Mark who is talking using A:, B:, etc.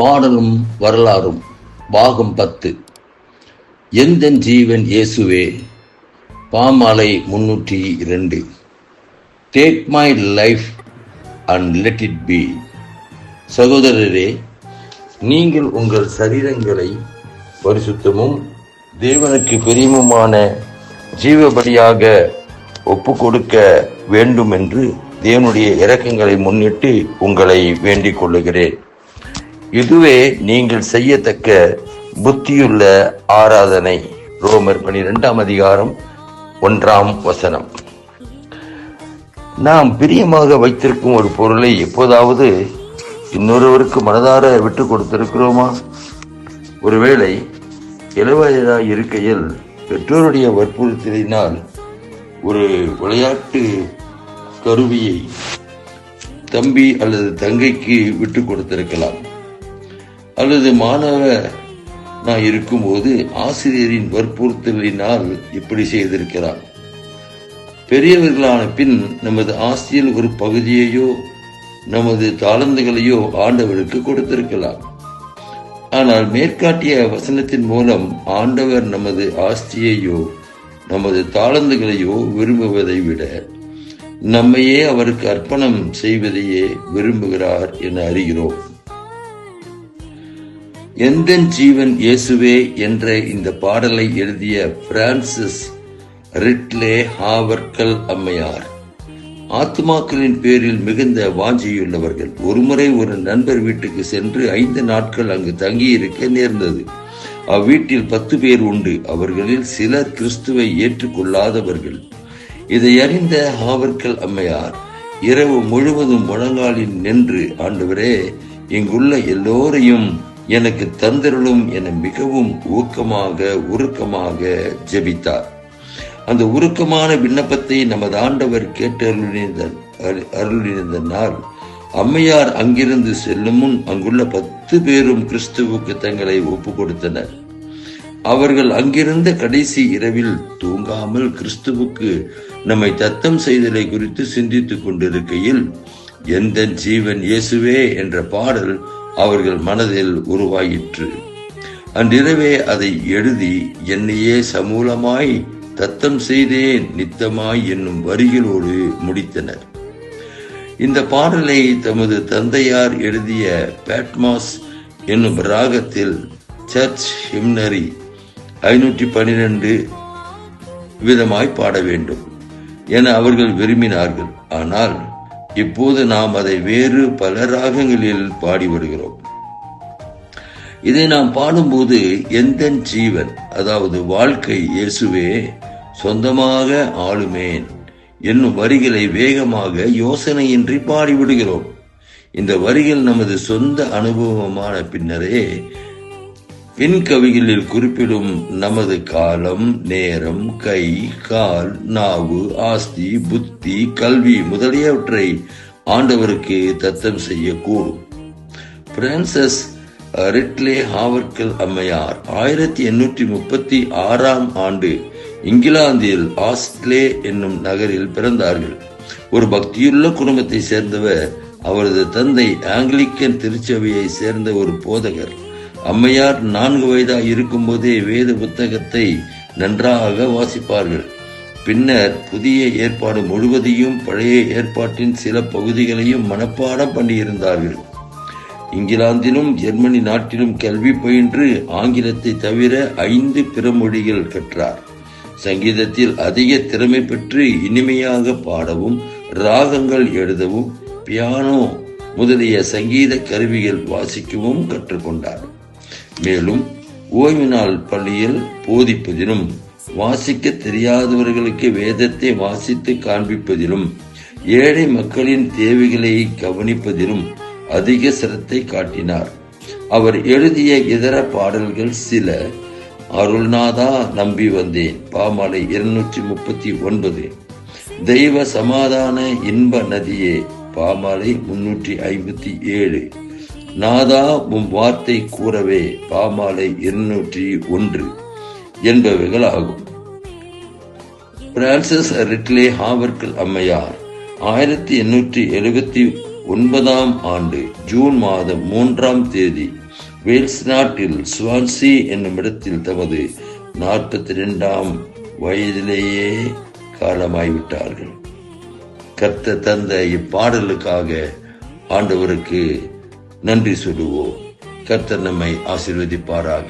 A: பாடலும் வரலாறும். பாகம் பத்து. எந்தன் ஜீவன் இயேசுவே? பாமாலை முன்னூற்றி இரண்டு. Take my life and let it be சகோதரரே நீங்கள் உங்கள் சரீரங்களை பரிசுத்தமும் தேவனுக்கு பெரியமுமான ஜீவபடியாக ஒப்பு கொடுக்க வேண்டும் என்று தேவனுடைய இரக்கங்களை முன்னிட்டு உங்களை வேண்டிக் கொள்ளுகிறேன். இதுவே நீங்கள் செய்யத்தக்க புத்தியுள்ள ஆராதனை. ரோமர் பனிரெண்டாம் அதிகாரம் ஒன்றாம் வசனம். நாம் பிரியமாக வைத்திருக்கும் ஒரு பொருளை எப்போதாவது இன்னொருவருக்கு மனதார விட்டு கொடுத்திருக்கிறோமா? ஒருவேளை இளவயதாக இருக்கையில் பெற்றோருடைய வற்புறுத்தலினால் ஒரு விளையாட்டு கருவியை தம்பி அல்லது தங்கைக்கு விட்டு கொடுத்திருக்கலாம். அல்லது மாணவ நான் இருக்கும்போது ஆசிரியரின் வற்புறுத்தலினால் இப்படி செய்திருக்கிறான் பெரியவர்களான பின் நமது ஆஸ்தியில் ஒரு பகுதியையோ நமது தாளந்துகளையோ ஆண்டவருக்கு கொடுத்திருக்கலாம். ஆனால் மேற்காட்டிய வசனத்தின் மூலம் ஆண்டவர் நமது ஆஸ்தியையோ நமது தாளந்துகளையோ விரும்புவதை விட நம்மையே அவருக்கு அர்ப்பணம் செய்வதையே விரும்புகிறார் என அறிகிறோம். எந்த ஜீவன் இயேசுவே என்ற இந்த பாடலை எழுதிய பிரான்சிஸ் ரிட்லே ஹாவர்கல் அம்மையார். ஆத்மாக்களின் பேரில் மிகுந்த வாஞ்சியுள்ளவர்கள். ஒருமுறை ஒரு நண்பர் வீட்டுக்கு சென்று ஐந்து நாட்கள் அங்கு தங்கியிருக்க நேர்ந்தது. அவ்வீட்டில் பத்து பேர் உண்டு. அவர்களில் சிலர் கிறிஸ்துவை ஏற்றுக்கொள்ளாதவர்கள். இதை அறிந்த ஹாவர்கல் அம்மையார் இரவு முழுவதும் முழங்காலில் நின்று ஆண்டவரே இங்குள்ள எல்லோரையும் எனக்கு தந்திரலும் என மிகவும் ஊக்கமாக உருக்கமாக ஜெபித்தார். அந்த உருக்கமான விண்ணப்பத்தை நமது ஆண்டவர் கேட்டு அருளினிருந்த அருளினிருந்த நாள் அம்மையார் அங்கிருந்து செல்லும் முன் அங்குள்ள பத்து பேரும் கிறிஸ்துவுக்கு தங்களை ஒப்பு கொடுத்தனர் அவர்கள் அங்கிருந்த கடைசி இரவில் தூங்காமல் கிறிஸ்துவுக்கு நம்மை தத்தம் செய்தலை குறித்து சிந்தித்துக் கொண்டிருக்கையில் எந்த ஜீவன் இயேசுவே என்ற பாடல் அவர்கள் மனதில் உருவாயிற்று. அன்றிரவே அதை எழுதி என்னையே சமூலமாய் தத்தம் செய்தேன் நித்தமாய் என்னும் வரிகளோடு முடித்தனர். இந்த பாடலை தமது தந்தையார் எழுதிய பேட்மாஸ் என்னும் ராகத்தில் சர்ச் ஹிம்னரி ஐநூற்றி பனிரெண்டு விதமாய் பாட வேண்டும் என அவர்கள் விரும்பினார்கள். ஆனால் இப்போது நாம் அதை வேறு பல ராகங்களில் பாடி வருகிறோம். இதை நாம் பாடும்போது எந்த ஜீவன் அதாவது வாழ்க்கை இயேசுவே சொந்தமாக ஆளுமேன் என்னும் வரிகளை வேகமாக யோசனையின்றி பாடிவிடுகிறோம். இந்த வரிகள் நமது சொந்த அனுபவமான பின்னரே பின் கவிகளில் குறிப்பிடும் நமது காலம் நேரம் கை கால் நாவு ஆஸ்தி புத்தி கல்வி முதலியவற்றை ஆண்டவருக்கு தத்தம் செய்யக்கூடும். பிரான்சஸ் ரிட்லே ஹாவர்கல் அம்மையார் ஆயிரத்தி எண்ணூற்றி முப்பத்தி ஆறாம் ஆண்டு இங்கிலாந்தில் ஆஸ்ட்லே என்னும் நகரில் பிறந்தார்கள். ஒரு பக்தியுள்ள குடும்பத்தை சேர்ந்தவர் அவரது தந்தை ஆங்கிலிக்கன் திருச்சபையை சேர்ந்த ஒரு போதகர். அம்மையார் நான்கு வயதாக இருக்கும்போதே வேத புத்தகத்தை நன்றாக வாசிப்பார்கள். பின்னர் புதிய ஏற்பாடு முழுவதையும் பழைய ஏற்பாட்டின் சில பகுதிகளையும் மனப்பாடம் பண்ணியிருந்தார்கள். இங்கிலாந்திலும் ஜெர்மனி நாட்டிலும் கல்வி பயின்று ஆங்கிலத்தை தவிர ஐந்து பிற மொழிகள் கற்றார். சங்கீதத்தில் அதிக திறமை பெற்று இனிமையாக பாடவும் ராகங்கள் எழுதவும் பியானோ முதலிய சங்கீத கருவிகள் வாசிக்கவும் கற்றுக்கொண்டார். மேலும் ஓய்வு நாள் பள்ளியில் போதிப்பதிலும் வாசிக்க தெரியாதவர்களுக்கு வேதத்தை வாசித்து காண்பிப்பதிலும் ஏழை மக்களின் தேவைகளை கவனிப்பதிலும் அதிக சிரத்தை காட்டினார். அவர் எழுதிய இதர பாடல்கள் சில. அருள்நாதா நம்பி வந்தேன். பாமாலை இருநூற்றி முப்பத்தி ஒன்பது தெய்வ சமாதான இன்ப நதியே. பாமாலை முன்னூற்றி ஐம்பத்தி ஏழு. நாதா உம் வார்த்தை கூறவே பாமாலை இருநூற்றி ஒன்று என்பவைகள் ஆகும் பிரான்சிஸ் ரிட்லே ஹாவர்கல் அம்மையார் ஆயிரத்தி எண்ணூற்றி எழுபத்தி ஒன்பதாம் ஆண்டு ஜூன் மாதம் மூன்றாம் தேதி வேல்ஸ் நாட்டில் ஸ்வான்சி என்னும் இடத்தில் தமது நாற்பத்தி இரண்டாம் வயதிலேயே காலமாய்விட்டார்கள். கர்த்த தந்த இப்பாடலுக்காக ஆண்டவருக்கு நன்றி சொல்லுவோம். கர்த்தர் நம்மை ஆசீர்வதிப்பாராக.